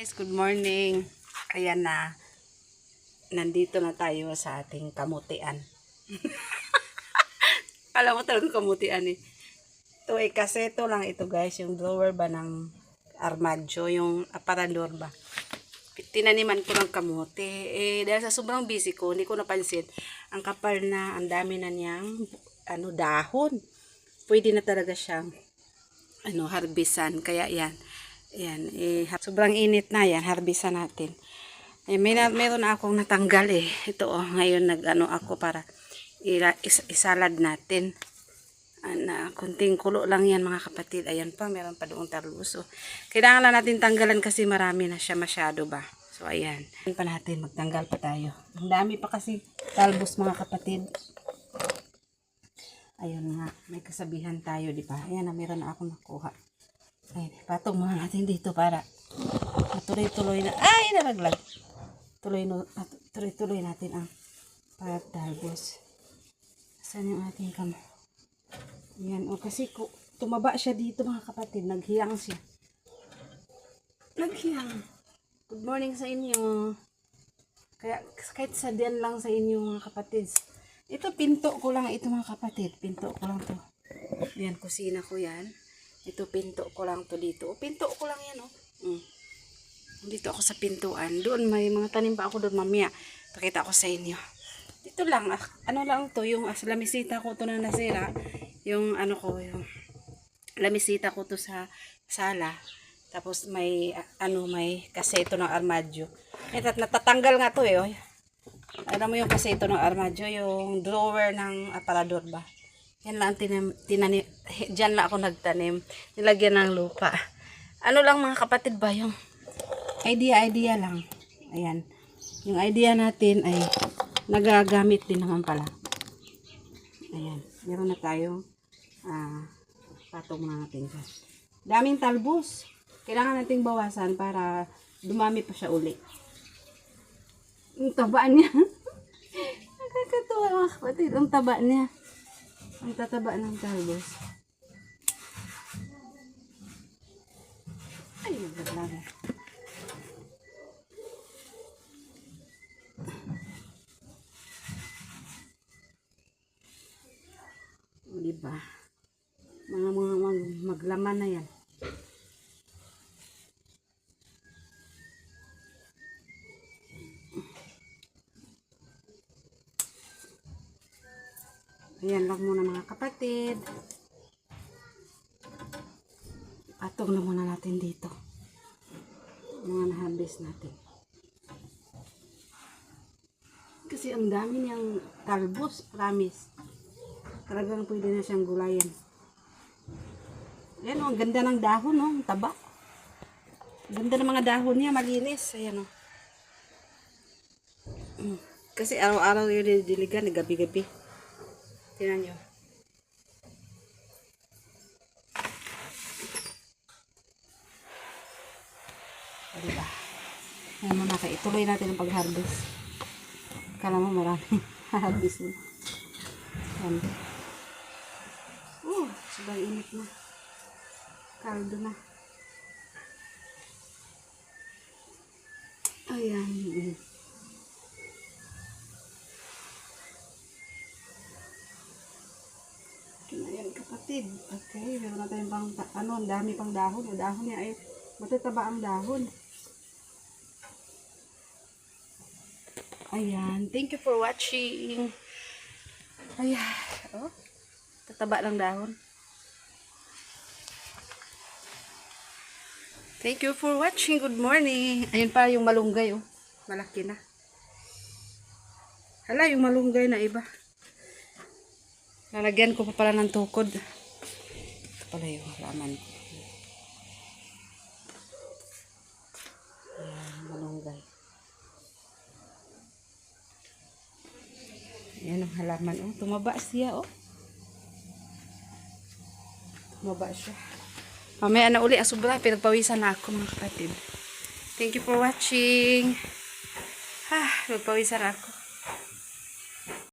Guys, good morning. Ayan na. Nandito na tayo sa ating kamutian. Alam mo talaga kamutian eh. Ito ay kaseto lang ito guys. Yung drawer ba ng armadyo. Yung aparador ba. Tinaniman ko ng kamote. Eh, dahil sa sobrang busy ko, hindi ko napansin. Ang kapal na, ang dami na niyang ano, dahon. Pwede na talaga siyang ano, harbisan. Kaya yan. Yan, eh, sobrang init na yan, harbisan natin. Eh, may na, meron akong natanggal eh. Ito oh, ngayon nag-ano ako para ira, is, isalad natin. Ana, kunting kulo lang yan mga kapatid. Ayan pa, meron pa doong talbos. So, kailangan na natin tanggalan kasi marami na siya masyado ba. So, ayan. Ayan pa natin, magtanggal pa tayo. Ang dami pa kasi talbos mga kapatid. Ayun nga, may kasabihan tayo, di ba? Ayan na, meron na akong nakuha. Ayun, patong muna natin dito para matuloy-tuloy na. Ay, nalaglag. Tuloy, tuloy-tuloy natin ang pagtalbos. Saan yung ating kam? Yan, o kasi ko, tumaba siya dito mga kapatid. Naghiyang siya. Naghiyang. Good morning sa inyo. Kaya kahit sa diyan lang sa inyo mga kapatid. Ito pinto ko lang ito mga kapatid. Pinto ko lang to. Yan, kusina ko yan. Ito pinto ko lang to dito. Pinto ko lang yan oh. Mm. Dito ako sa pintuan. Doon may mga tanim pa ako doon mamaya. Pakita ko sa inyo. Dito lang. ah, Ano lang to. Yung as lamisita ko to na nasira. Yung ano ko. Yung lamisita ko to sa sala. Tapos may ah, ano may kaseto ng armadyo. Ito natatanggal nga to eh. Oh. Alam mo yung kaseto ng armadyo, yung drawer ng aparador ba? Yan lang tinim, tinanim, dyan lang ako nagtanim. Nilagyan ng lupa. Ano lang mga kapatid ba yung idea-idea lang. Ayan. Yung idea natin ay nagagamit din naman pala. Ayan. Meron na tayong ah, patong na natin dyan. Daming talbos. Kailangan nating bawasan para dumami pa siya uli. Ang taba niya. Nakakatuwa mga kapatid. Ang taba niya. Ang tataba ng talbos. Ay, naglaga. O, diba? Mga mga mag, maglaman na yan. Ayan lang muna mga kapatid. Patong na muna natin dito. Mga nahabis natin. Kasi ang dami niyang talbos, promise. Talagang pwede na siyang gulayan. Ayan o, ang ganda ng dahon o, ang taba. Ganda ng mga dahon niya, malinis. Ayan o. Mm. Kasi araw-araw yun diligan, gabi-gabi. Tingnan nyo. O, diba? Ngayon muna kayo. Ituloy natin ang pag-harvest. Kala mo marami. harvest mo. Yan. Oh, sobrang init na. Kaldo na. Ayan. Ayan kapatid. Okay, meron na tayong pang, ano, ang dami pang dahon. Ang dahon niya ay matataba ang dahon. Ayan. Thank you for watching. Ayan. Oh, tataba ng dahon. Thank you for watching. Good morning. Ayun pa yung malunggay, oh. Malaki na. Hala, yung malunggay na iba. Lalagyan ko pa pala ng tukod. Pala yung halaman ko. Ayan, malunggay. Ayan ang halaman. Oh, tumaba siya, oh. Tumaba siya. Mamaya na uli ang sobra. Pinagpawisan na ako, mga kapatid. Thank you for watching. Ah, nagpawisan ako.